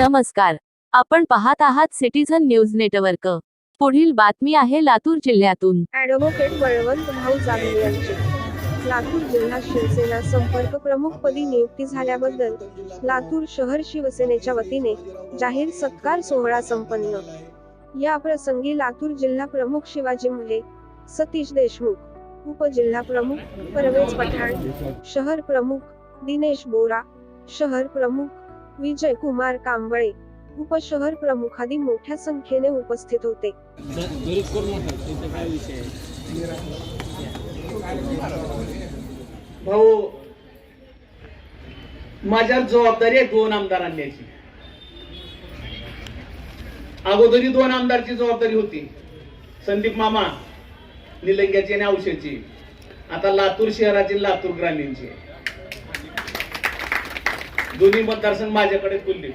नमस्कार. आपण पाहत आहात सिटीझन न्यूज नेटवर्क पुढील बातमी आहे लातूर जिल्ह्यातून. ॲडव्होकेट बळवंत भाऊ जाधव यांची. लातूर जिल्हा शिवसेना संपर्क प्रमुखपदी नियुक्ती झाल्याबद्दल लातूर शहर शिवसेनेच्या वतीने जाहीर सत्कार सोहळा संपन्न. या प्रसंगी लातूर जिल्हा प्रमुख शिवाजी मुले सतीश देशमुख उपजिल्हा प्रमुख परवेज पठाण शहर प्रमुख दिनेश बोरा शहर प्रमुख विजय कुमार कांबळे उपशहर प्रमुख आदी मोठ्या संख्येने उपस्थित होते. भाऊ माझ्यावर जबाबदारी आहे दोन आमदार आणण्याची. अगोदरी दोन आमदारची जबाबदारी होती. संदीप मामा निलंग्याची आणि औषधची. आता लातूर शहराची लातूर ग्रामीणची. दोन्ही मतदारसंघ माझ्याकडे तुलली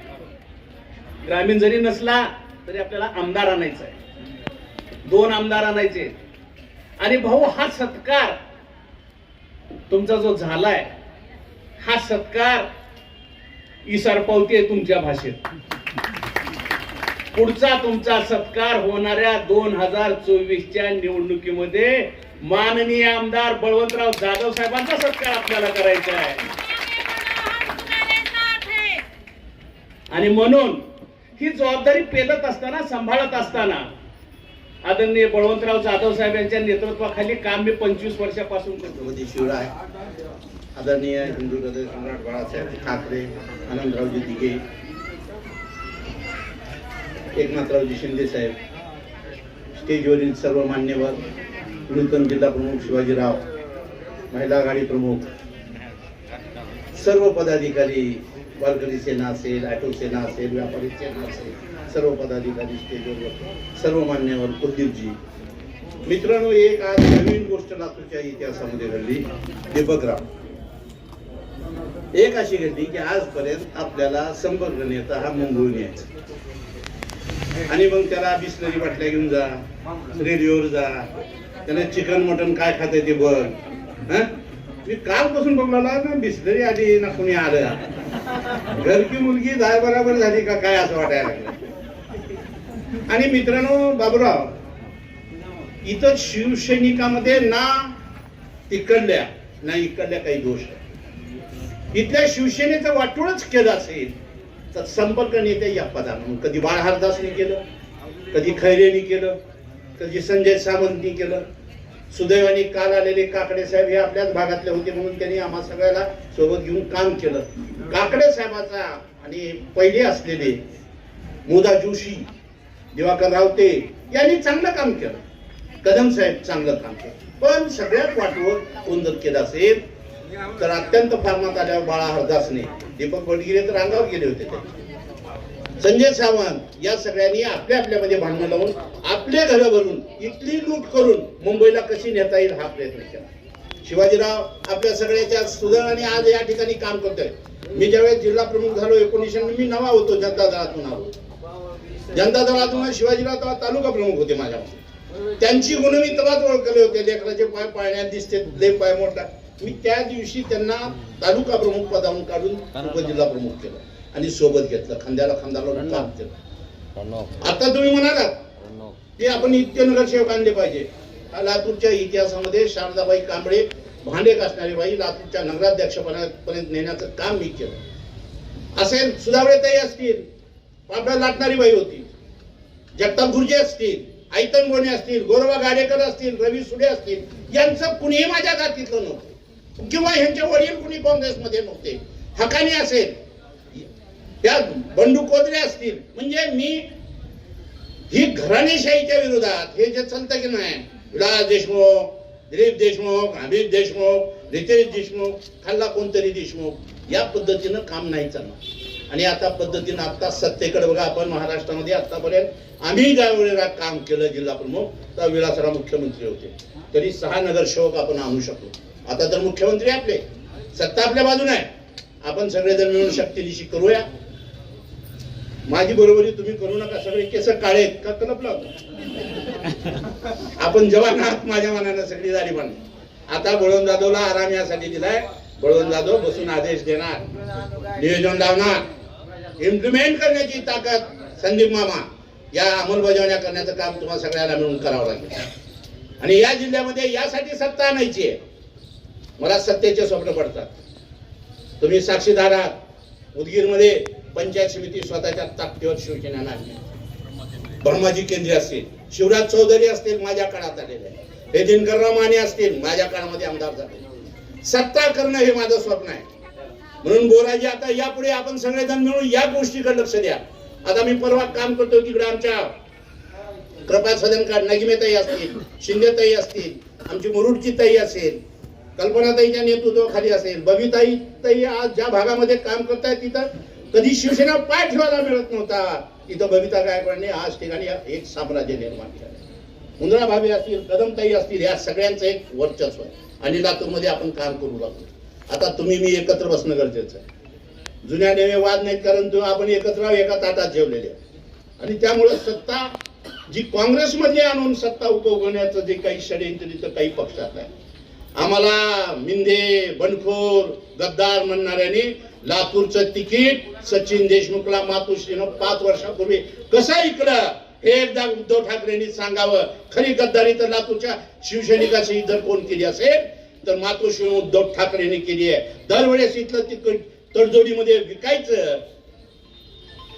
ग्रामीण जरी नसला तरी आपल्याला आमदार आणायचा आहे. दोन आमदार आणायचे. आणि भाऊ हा सत्कार तुमचा जो झालाय हा सत्कार इसार पावती आहे तुमच्या भाषेत. पुढचा तुमचा सत्कार होणाऱ्या दोन हजार चोवीसच्या निवडणुकीमध्ये माननीय आमदार बळवंतराव जाधव साहेबांचा सत्कार आपल्याला करायचा आहे. आणि म्हणून ही जबाबदारी पेलत असताना सांभाळत असताना आदरणीय बळवंतराव जाधव साहेब यांच्या नेतृत्वाखाली काम मी पंचवीस वर्षापासून करतो. छत्रपती शिवराय आदरणीय हिंदू हृदय सम्राट बाळासाहेब ठाकरे आनंदरावजी दिघे एकनाथरावजी शिंदे साहेब स्टेजवरील सर्व मान्यवर नूतन जिल्हा प्रमुख शिवाजीराव महिला आघाडी प्रमुख सर्व पदाधिकारी वारकरी सेना असेल ऑटो सेना असेल व्यापारी सेना असेल सर्व पदाधिकारी स्टेजवर सर्व मान्यवर कुलदीपजी. मित्रांनो एक आज नवीन गोष्ट लातूरच्या इतिहासामध्ये घडली. ते एक अशी घडली की आजपर्यंत आपल्याला संपर्क नेता हा मुंबईहून यायचा. आणि मग त्याला बिस्लरी बाटल्या घेऊन जा रेडिओवर जा. त्याला चिकन मटन काय खाते ते बघ. हं? मी कालपासून बघला ना बिस्लरी आली ना कोणी आलं? घरची मुलगी जाय बराबर झाली का काय असं वाटायला लागलं. आणि मित्रांनो बाबूराव इथं शिवसैनिकामध्ये ना तिकडल्या ना इकडल्या काही दोष इथल्या शिवसेनेचं वाटोळच केलं असेल तर संपर्क नेते या पदानं कधी बाळ हरदासने केलं कधी खैरेने केलं कधी संजय सावंतनी केलं सुदैवाने काल आलेले काकडे साहेब हे आपल्याच भागातले होते म्हणून त्यांनी आम्हा सगळ्याला सोबत घेऊन काम केलं. काकडे साहेबाचा आणि पहिले असलेले मोदा जोशी दिवाकर रावते यांनी चांगलं काम केलं. कदम साहेब चांगलं काम केलं. पण सगळ्यात वाटवर कोण जर केलं असेल तर अत्यंत फार्मात आल्यावर बाळा हरदासने दीपक बडगिरे तर अंगावर गेले होते ते. संजय सावंत या सगळ्यांनी आपल्या आपल्यामध्ये भांडणं लावून आपले घर भरून इथली लूट करून मुंबईला कशी नेता येईल हा प्रयत्न केला. शिवाजीराव आपल्या सगळ्याच्या सुधारणाने आज या ठिकाणी काम करतोय. मी ज्यावेळेस जिल्हा प्रमुख झालो एकोणीसशे मी नवा होतो जनता दलातून आलो. जनता दलातून शिवाजीराव तेव्हा तालुका प्रमुख होते माझ्यापासून त्यांची गुण मी तेव्हाच ओळखले होते. लेकराचे पाय पाळण्यात दिसते लय पाय मोठा. मी त्या दिवशी त्यांना तालुका प्रमुख पदावरून काढून उपजिल्हा प्रमुख केलं. आणि सोबत घेतलं. खांद्याला खांदा लावून काम केलं आता तुम्ही म्हणालात की आपण नित्यनगर सेवक आणले पाहिजे. लातूरच्या इतिहासामध्ये शारदाबाई कांबळे भांडे घासणारी बाई लातूरच्या नगराध्यक्षपणापर्यंत नेण्याचं काम मी केलं. असेल सुधावळेताई असतील पापडा लाटणारी बाई होती. जगताप गुरुजी असतील ऐतन गोणे असतील गोरवा गाडेकर असतील रवी सुडे असतील यांचं कुणीही माझ्या जातीतलं नव्हतं. किंवा ह्यांचे वडील कुणी काँग्रेसमध्ये नव्हते. हकानी असेल त्या बंडू कोदरे असतील. म्हणजे मी ही घराणेशाहीच्या विरोधात हे जे चालतं की नाही विलास देशमुख दिलीप देशमुख अमित देशमुख रितेश देशमुख खाल्ला कोणतरी देशमुख या पद्धतीनं काम नाही चालणार. आणि आता पद्धतीनं आता सत्तेकडे बघा आपण महाराष्ट्रामध्ये आतापर्यंत आम्ही ज्या वेळेला काम केलं जिल्हा प्रमुख तर विलासराव मुख्यमंत्री होते. तरी सहा नगरसेवक आपण आणू शकलो. आता तर मुख्यमंत्री आपले. सत्ता आपल्या बाजूने आहे. आपण सगळेजण मिळून शक्तीनिशी करूया. माझी बरोबरी तुम्ही करू नका सगळे केस काळे का कलपला? आपण जवान आहात माझ्या मनानं सगळी झाली बांधली आता बळवंत जाधवला आराम यासाठी दिलाय. बळवंत जाधव बसून आदेश देणार नियोजन लावणार. इम्प्लिमेंट करण्याची ताकद संदीप मामा या अंमलबजावण्या करण्याचं काम तुम्हाला सगळ्याला मिळून करावं लागेल. आणि या जिल्ह्यामध्ये यासाठी सत्ता आणायची आहे. मला सत्तेचे स्वप्न पडतात. तुम्ही साक्षीदार आहात. उदगीरमध्ये पंचायत समिती स्वतःच्या ताकदीवर शिवसेना आणली ब्रह्माजी केंद्रे असतील शिवराज चौधरी असतील माझ्या काळात आलेले. हे दिनकरराव माने असतील माझ्या काळामध्ये आमदार झाले. सत्ता करणं हे माझं स्वप्न आहे. म्हणून बोलाजी आता यापुढे आपण सगळेजण मिळून या गोष्टीकडे लक्ष द्या. आता मी परवा काम करतो तिकडे आमच्या कृपा सदनकार नगिमेताई असतील शिंदेताई असतील आमची मुरुडची ताई असेल कल्पनाताईच्या नेतृत्वाखाली असेल बबिताई ताई आज ज्या भागामध्ये काम करतायत तिथं कधी शिवसेना पाय ठेवायला मिळत नव्हता. इथं बबिता गायकवाडने आज ठिकाणी एक साम्राज्य निर्माण केलं. मुंद्रा भाभी असतील कदमताई असतील या सगळ्यांचं एक वर्चस्व आहे. आणि लातूरमध्ये आपण काम करू लागतो आता तुम्ही मी एकत्र बसणं गरजेचं आहे. जुन्या नेवे वाद नाहीत कारण तो आपण एकत्र एका ताटात जेवलेले आहे. आणि त्यामुळं सत्ता जी काँग्रेसमध्ये आणून सत्ता उपभोगण्याचं जे काही षडयंत्र तिथं काही पक्षात आहे आम्हाला मिंदे बनखोर गद्दार म्हणणाऱ्यांनी लातूरचं तिकीट सचिन देशमुखला मातोश्रीनं पाच वर्षापूर्वी. कसं ऐकलं हे एकदा उद्धव ठाकरेंनी सांगावं. खरी गद्दारी तर लातूरच्या शिवसैनिकाशी जर कोण केली असेल? तर मातोश्री उद्धव ठाकरेंनी केली आहे. दरवेळेस इथलं तिकीट तडजोडीमध्ये विकायचं.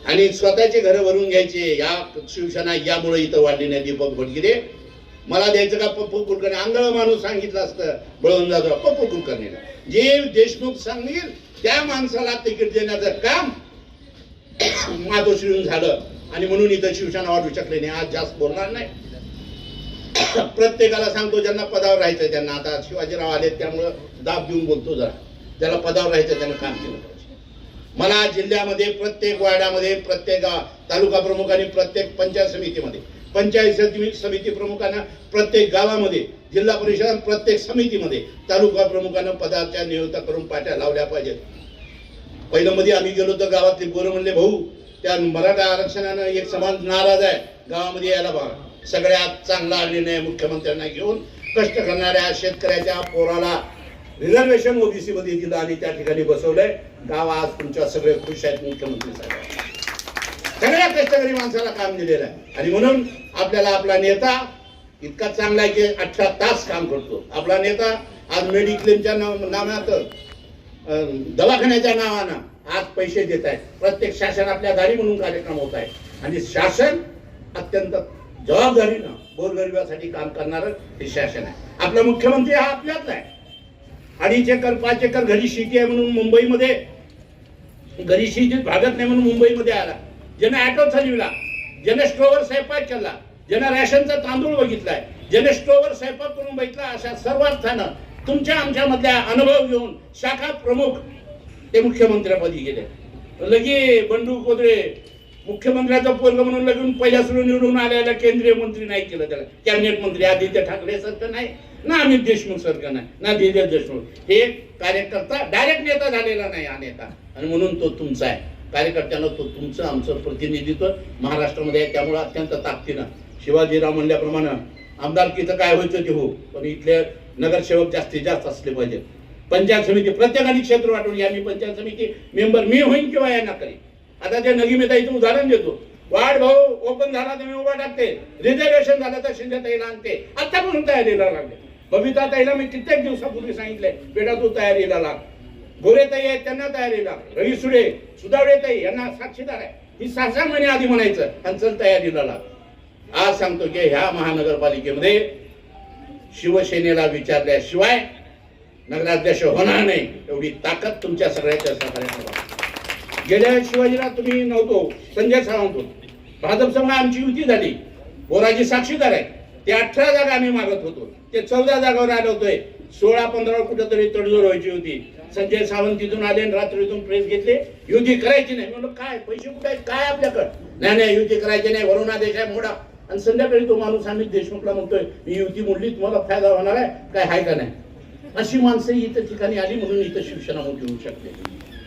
आणि स्वतःचे घर भरून घ्यायचे. या शिवसेना यामुळे इथं वाढली नाही दीपक भटगिरे. मला द्यायचं का? पप्पू कुलकर्णी. आंधळ माणूस सांगितलं असतं. बळवून जातो पप्पू कुलकर्णीला जे देशमुख सांगेल त्या माणसाला तिकीट देण्याचं काम मातोश्रीहून झालं. आणि म्हणून इथं शिवसेना वाढू शकले नाही. आज जास्त बोलणार नाही. प्रत्येकाला सांगतो ज्यांना पदावर राहायचं त्यांना. आता शिवाजीराव आले त्यामुळं दाब देऊन बोलतो जरा. ज्याला पदावर राहायचं त्यांना काम केलं पाहिजे. मला जिल्ह्यामध्ये प्रत्येक वार्डामध्ये प्रत्येक तालुका प्रमुख आणि प्रत्येक पंचायत समितीमध्ये पंचायत समिती समिती प्रमुखांना प्रत्येक गावामध्ये जिल्हा परिषद प्रत्येक समितीमध्ये तालुका प्रमुखांना पदाच्या नियुक्त्या करून पाट्या लावल्या पाहिजेत. पहिलं मध्ये आम्ही गेलो तर गावातले पोरं म्हणले भाऊ त्या मराठा आरक्षणानं एक समाज नाराज आहे. गावामध्ये यायला बघा. सगळ्यात चांगला निर्णय मुख्यमंत्र्यांना घेऊन कष्ट करणाऱ्या शेतकऱ्याच्या पोराला रिझर्वेशन ओबीसी मध्ये दिलं आणि त्या ठिकाणी बसवलंय. गाव आज तुमच्या सगळे खुश आहेत मुख्यमंत्री साहेब. सगळ्या कष्टकरी माणसाला काम दिलेलं आहे. आणि म्हणून आपल्याला आपला नेता इतका चांगला आहे की अठरा तास काम करतो. आपला नेता आज मेडिक्लेमच्या नाव- नावात दवाखान्याच्या नावानं आज पैसे देत आहे. प्रत्येक शासन आपल्या दारी म्हणून कार्यक्रम होत आहे. आणि शासन अत्यंत जबाबदारीनं गोरगरिबासाठी काम करणारं हे शासन आहे. आपला मुख्यमंत्री हा आपल्याच आहे. अडीच एकर पाच एकर घरी शेती आहे म्हणून मुंबईमध्ये घरी शेतीत भागत नाही म्हणून मुंबईमध्ये आला. ज्यानं ॲटो चालविला ज्यानं स्टोवर स्वयंपाक केला ज्यानं रॅशनचा तांदूळ बघितलाय ज्याने स्टोवर स्वयंपाक करून बघितला अशा सर्वार्थानं तुमच्या आमच्या मधल्या अनुभव घेऊन शाखा प्रमुख ते मुख्यमंत्र्यापदी गेले. लगे बंडू कोदरे मुख्यमंत्र्याचा पोरग म्हणून लगून पहिल्या सुरू निवडून आलेला केंद्रीय मंत्री नाही केलं त्याला. कॅबिनेट मंत्री आदित्य ठाकरे सारखं नाही ना अमित देशमुख सारखं नाही ना दिनेश देशमुख. हे कार्यकर्ता डायरेक्ट नेता झालेला नाही हा नेता. आणि म्हणून तो तुमचा आहे. कार्यकर्त्यांना तो तुमचं आमचं प्रतिनिधित्व महाराष्ट्रामध्ये आहे त्यामुळे अत्यंत ताकदीनं. शिवाजीराव म्हणल्याप्रमाणे आमदारकीचं काय व्हायचं ते हो पण इथले नगरसेवक जास्तीत जास्त असले पाहिजे पंचायत समिती प्रत्येकाने क्षेत्र वाटून या मी पंचायत समिती मेंबर मी होईन किंवा यांना करेन. आता त्या नगीमेताईचं उदाहरण देतो. वाढ भाऊ ओपन झाला तर मी उभा टाकते. रिझर्वेशन झालं तर शिंदे ताईला आणते आतापासून तयारीला लागले. बबिता ताईला मी कित्येक दिवसापूर्वी सांगितलंय बेटा तू तयारीला लाग. गोरे ताई आहेत त्यांना तयारीला रवी सुडे सुधावडे ताई यांना साक्षीदार आहे. ही सहा सहा महिने आधी म्हणायचं आणि चल तयारीला. लाग आज सांगतो की ह्या महानगरपालिकेमध्ये शिवसेनेला विचारल्याशिवाय नगराध्यक्ष होणार नाही. एवढी ताकद तुमच्या सगळ्याच्या सहकार्याने गेल्या शिवाजीला तुम्ही नव्हतो संजय सावंत होतो. भाजप संघ आमची युती झाली. बोराजी साक्षीदार आहे. ते अठरा जागा आम्ही मागत होतो. ते चौदा जागावर आलो होतोय सोळा पंधरा कुठेतरी तडजोड व्हायची होती. संजय सावंत तिथून आले आणि रात्रीतून प्रेस घेतले. युती करायची नाही. म्हणलं काय? पैसे कुठे आहेत? काय आपल्याकडं? नाही नाही युती करायची नाही. वरून आदेश आहे मोडा. आणि संध्याकाळी तो माणूस आम्ही देशमुखला म्हणतोय मी युती मोडली तुम्हाला फायदा होणार आहे काय आहे का नाही? अशी माणसं इथं ठिकाणी आली म्हणून इथं शिवसेना मोठी होऊ शकते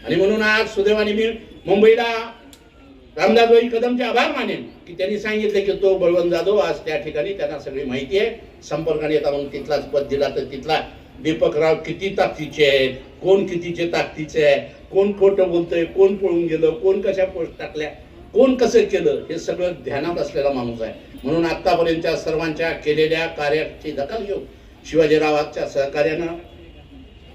आणि म्हणून आज सुदैवाने मी मुंबईला रामदासबाई कदमचे आभार मानेन की त्यांनी सांगितलं की तो बळवंत जाधव आज त्या ठिकाणी त्यांना सगळी माहिती आहे. संपर्काने येता मग तिथलाच पद दिला तर तिथला दीपकराव किती ताकदीचे आहेत? कोण कितीचे ताकदीचे आहे? कोण खोटं बोलतंय? कोण पळून गेलं? कोण कशा पोस्ट टाकल्या? कोण कसं केलं? हे सगळं ध्यानात असलेला माणूस आहे. म्हणून आत्तापर्यंतच्या सर्वांच्या केलेल्या कार्याची दखल घेऊ शिवाजीरावांच्या सहकार्यानं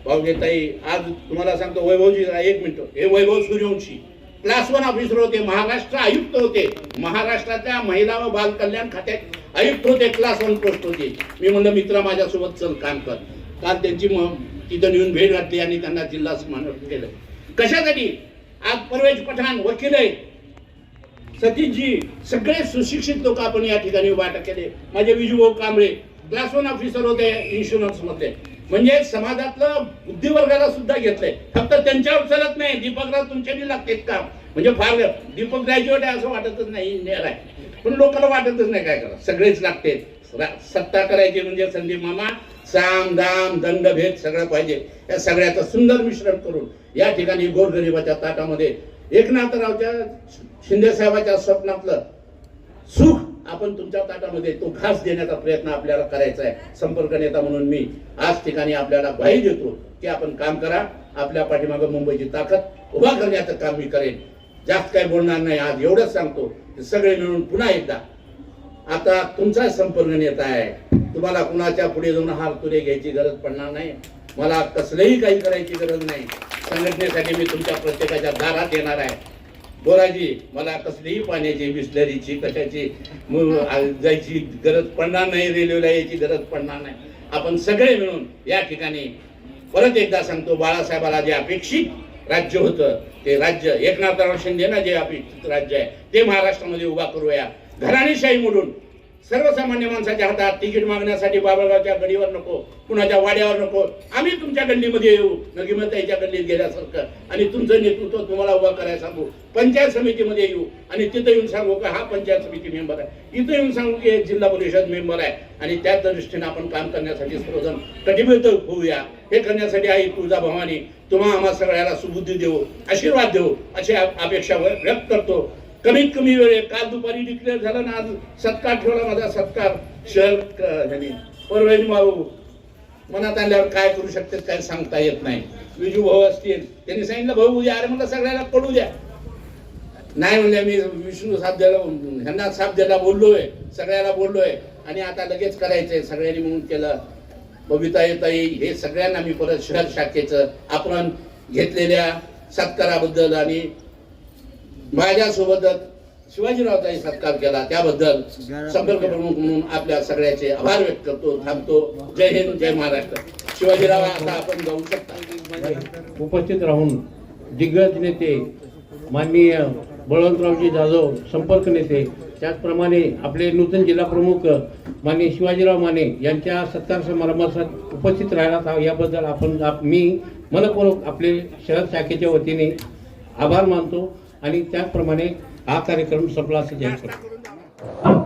भाऊगेताई आज तुम्हाला सांगतो वैभवजी एक मिनिट. हे Vaibhav Suryavanshi class one officer होते महाराष्ट्र आयुक्त होते. महाराष्ट्रातल्या महिला व बाल कल्याण खात्यात आयुक्त होते क्लास वन पोस्ट होते. मी म्हणलं मित्र माझ्यासोबत चल काम कर. काल त्यांची तिथं नेऊन भेट घातली आणि त्यांना जिल्हा सन्मान केलं. कशासाठी? आज परवेज पठाण वकील आहे सतीशजी सगळे सुशिक्षित लोक आपण या ठिकाणी वाटप केले. माझे विजूभाऊ कांबळे क्लास वन ऑफिसर होते इन्शुरन्समध्ये म्हणजे समाजातलं बुद्धिवर्गाला सुद्धा घेतलंय. फक्त त्यांच्यावर चालत नाही. दीपकराव तुमच्यानी लागतेत का म्हणजे फार दीपक ग्रॅज्युएट आहे असं वाटतच नाही इंजिनियर आहे. पण लोकांना वाटतच नाही काय करा सगळेच लागते सत्ता करायची म्हणजे संदीप मामा साम दाम दंड भेद सगळं पाहिजे. या सगळ्याचं सुंदर मिश्रण करून या ठिकाणी गोरगरिबाच्या ताटामध्ये एकनाथरावच्या शिंदे साहेबाच्या स्वप्नातलं सुख आपण तुमच्या ताटामध्ये तो घास देण्याचा प्रयत्न आपल्याला करायचा आहे. संपर्क नेता म्हणून मी आज ठिकाणी आपल्याला ग्वाही देतो की आपण काम करा. आपल्या पाठीमागं मुंबईची ताकद उभा करण्याचं काम मी करेन. जास्त काही बोलणार नाही. आज एवढंच सांगतो की सगळे मिळून पुन्हा एकदा आता तुमचा संपर्क नेता आहे. तुम्हाला कुणाच्या पुढे जाऊन हार तुरे घ्यायची गरज पडणार नाही. मला कसलंही काही करायची गरज नाही. संघटनेसाठी मी तुमच्या प्रत्येकाच्या दारात येणार आहे. बोराजी मला कसलीही पाण्याची बिस्लरीची कशाची जायची गरज पडणार नाही रेल्वेला यायची गरज पडणार नाही. आपण सगळे मिळून या ठिकाणी परत एकदा सांगतो बाळासाहेबाला जे अपेक्षित राज्य होतं ते राज्य एकनाथराव शिंदेना जे अपेक्षित राज्य आहे ते महाराष्ट्रामध्ये उभा करूया. घराणेशाही मोडून सर्वसामान्य माणसाच्या हातात तिकीट मागण्यासाठी बाबळगावच्या गडीवर नको कुणाच्या वाड्यावर नको. आम्ही तुमच्या गल्लीमध्ये येऊ. नगीमताईच्या गल्लीत गेल्यासारखं. आणि तुमचं नेतृत्व तुम्हाला उभा करायला सांगू. पंचायत समितीमध्ये येऊ. आणि तिथं येऊन सांगू का हा पंचायत समिती मेंबर आहे. इथं येऊन सांगू की जिल्हा परिषद मेंबर आहे. आणि त्याच दृष्टीने आपण काम करण्यासाठी सर्वजण कटिबद्ध होऊया. हे करण्यासाठी आई तुळजा भवानी तुम्हा आम्हा सगळ्याला सुबुद्धी देऊ आशीर्वाद देऊ अशी अपेक्षा व्यक्त करतो. कमीत कमी वेळ काल दुपारी डिक्लेअर झालं ना आज सत्कार ठेवला माझा सत्कार. शहर क- ह्यानी मनात आल्यावर काय करू शकते काय सांगता येत नाही. विजू भाऊ असतील त्यांनी सांगितलं भाऊ उद्या अरे मला सगळ्याला पडू द्या. नाही म्हणजे मी विष्णू साध्याला ह्यांना साध्याला बोललोय सगळ्याला बोललोय. आणि आता लगेच करायचंय सगळ्यांनी म्हणून केलं. बबिता येताई हे सगळ्यांना मी परत शहर शाखेचं आपण घेतलेल्या सत्काराबद्दल आणि माझ्यासोबतच शिवाजीरावचाही सत्कार केला. त्याबद्दल संपर्क प्रमुख म्हणून आपल्या सगळ्याचे आभार व्यक्त करतो थांबतो. जय हिंद जय महाराष्ट्र. शिवाजीराव आता आपण जाऊ शकता. उपस्थित राहून दिग्गज नेते माननीय बळवंतरावजी जाधव संपर्क नेते त्याचप्रमाणे आपले नूतन जिल्हा प्रमुख माननीय शिवाजीराव माने यांच्या सत्कार समारंभात उपस्थित राहिला याबद्दल आपण आप- मी मनपूर्वक आपले शहर शाखेच्या वतीने आभार मानतो. आणि त्याचप्रमाणे हा कार्यक्रम संपला असे करतो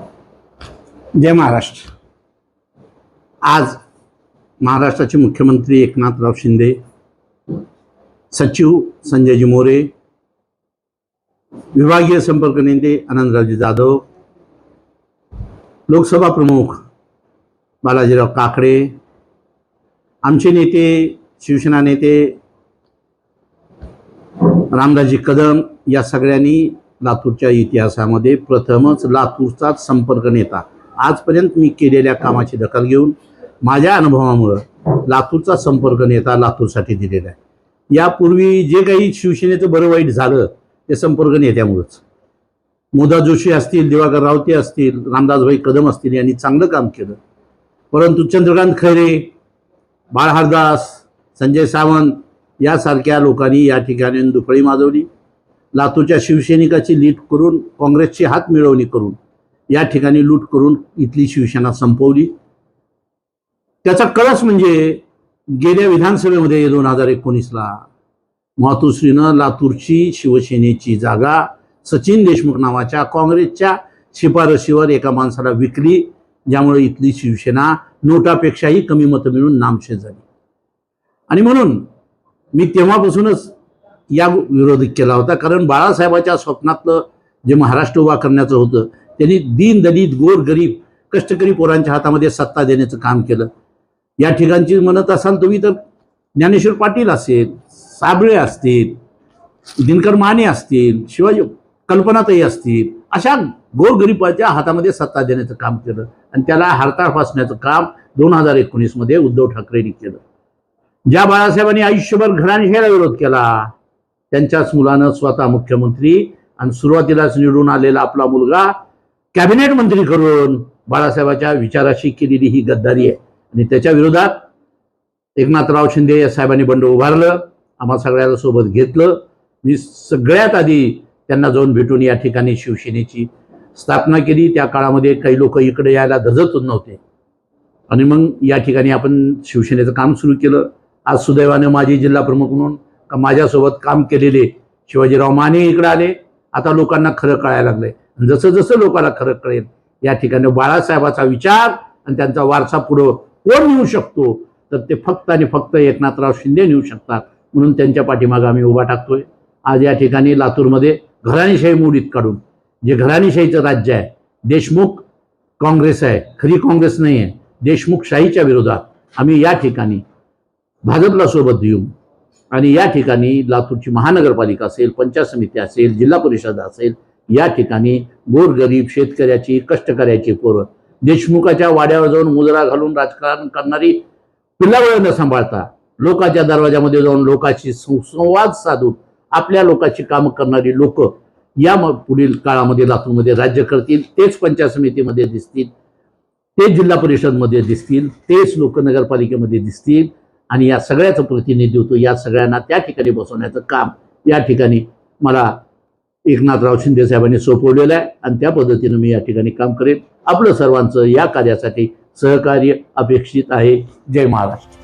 जय महाराष्ट्र. आज महाराष्ट्राचे मुख्यमंत्री एकनाथराव शिंदे सचिव संजयजी मोरे विभागीय संपर्क नेते आनंदरावजी जाधव लोकसभा प्रमुख बालाजीराव काकडे आमचे नेते शिवसेना नेते रामदासजी कदम या सगळ्यांनी लातूरच्या इतिहासामध्ये प्रथमच लातूरचाच संपर्क नेता. आजपर्यंत मी केलेल्या कामाची दखल घेऊन माझ्या अनुभवामुळं लातूरचा संपर्क नेता लातूरसाठी दिलेला आहे. यापूर्वी जे काही शिवसेनेचं बरं वाईट झालं ते संपर्क नेत्यामुळंच. मोदा जोशी असतील दिवाकर रावते असतील रामदासभाई कदम असतील यांनी चांगलं काम केलं. परंतु चंद्रकांत खैरे बाळहरदास संजय सावंत यासारख्या लोकांनी या ठिकाणी दुफळी माजवली. लातूरच्या शिवसैनिकाची लीट करून काँग्रेसची हात मिळवणी करून या ठिकाणी लूट करून इथली शिवसेना संपवली. त्याचा कळस म्हणजे गेल्या विधानसभेमध्ये दोन हजार एकोणीसला मातुश्रीनं लातूरची शिवसेनेची जागा सचिन देशमुख नावाच्या काँग्रेसच्या शिफारशीवर एका माणसाला विकली ज्यामुळे इथली शिवसेना नोटापेक्षाही कमी मतं मिळून नामशेष झाली. आणि म्हणून मी तेव्हापासूनच या विरोध केला होता. कारण बाळासाहेबाच्या स्वप्नातलं जे महाराष्ट्र उभा करण्याचं होतं त्यांनी दीन दलित गोर गरीब कष्टकरी पोरांच्या हातामध्ये सत्ता देण्याचं काम केलं. या ठिकाणची म्हणत असाल तुम्ही तर ज्ञानेश्वर पाटील असेल साबळे असतील दिनकर माने असतील शिवाजी कल्पनाताई असतील अशा गोरगरिबाच्या हातामध्ये सत्ता देण्याचं काम केलं आणि त्याला हरताळ फासण्याचं काम दोन हजार एकोणीसमध्ये उद्धव ठाकरेंनी केलं. ज्या बाळासाहेबांनी आयुष्यभर घराणेशाहीला विरोध केला त्यांच्याच मुलानं स्वतः मुख्यमंत्री आणि सुरुवातीलाच निवडून आलेला आपला मुलगा कॅबिनेट मंत्री करून बाळासाहेबाच्या विचाराशी केलेली ही गद्दारी आहे. आणि त्याच्या विरोधात एकनाथराव शिंदे या साहेबांनी बंड उभारलं आम्हा सगळ्याला सोबत घेतलं. मी सगळ्यात आधी त्यांना जाऊन भेटून या ठिकाणी शिवसेनेची स्थापना केली. त्या काळामध्ये काही लोक इकडे यायला धजत नव्हते. आणि मग या ठिकाणी आपण शिवसेनेचं काम सुरू केलं. आज सुदैवाने माजी जिल्हा प्रमुख म्हणून माझ्यासोबत काम केलेले शिवाजीराव माने इकडे आले. आता लोकांना खरं कळायला लागलंय. जसं जसं लोकांना खरं कळेल या ठिकाणी बाळासाहेबाचा विचार आणि त्यांचा वारसा पुढं कोण नेऊ शकतो? तर ते फक्त आणि फक्त एकनाथराव शिंदे नेऊ शकतात. म्हणून त्यांच्या पाठीमागं आम्ही उभा टाकतोय. आज या ठिकाणी लातूरमध्ये घराणीशाही मोडीत काढून जे घराणीशाहीचं राज्य आहे देशमुख काँग्रेस आहे. खरी काँग्रेस नाही आहे देशमुख शाहीच्या विरोधात आम्ही या ठिकाणी भाजपला सोबत देऊ आणि या ठिकाणी लातूरची महानगरपालिका असेल पंचायत समिती असेल जिल्हा परिषद असेल या ठिकाणी गोरगरीब शेतकऱ्याची कष्टकऱ्याची पोरं देशमुखाच्या वाड्यावर जाऊन मुजरा घालून राजकारण करणारी पिल्लावळं न सांभाळता लोकांच्या दरवाजामध्ये जाऊन लोकांशी संवाद साधून आपल्या लोकांची कामं करणारी लोक या म- पुढील काळामध्ये लातूरमध्ये राज्य करतील तेच पंचायत समितीमध्ये दिसतील तेच जिल्हा परिषदमध्ये दिसतील तेच लोक नगरपालिकेमध्ये दिसतील आणि या सगळ्याचं प्रतिनिधित्व या सगळ्यांना त्या ठिकाणी बसवण्याचं काम या ठिकाणी मला एकनाथराव शिंदे साहेबांनी सोपवलेलं आहे आणि त्या पद्धतीनं मी या ठिकाणी काम करेन. आपलं सर्वांचं या कार्यासाठी सहकार्य अपेक्षित आहे. जय महाराष्ट्र.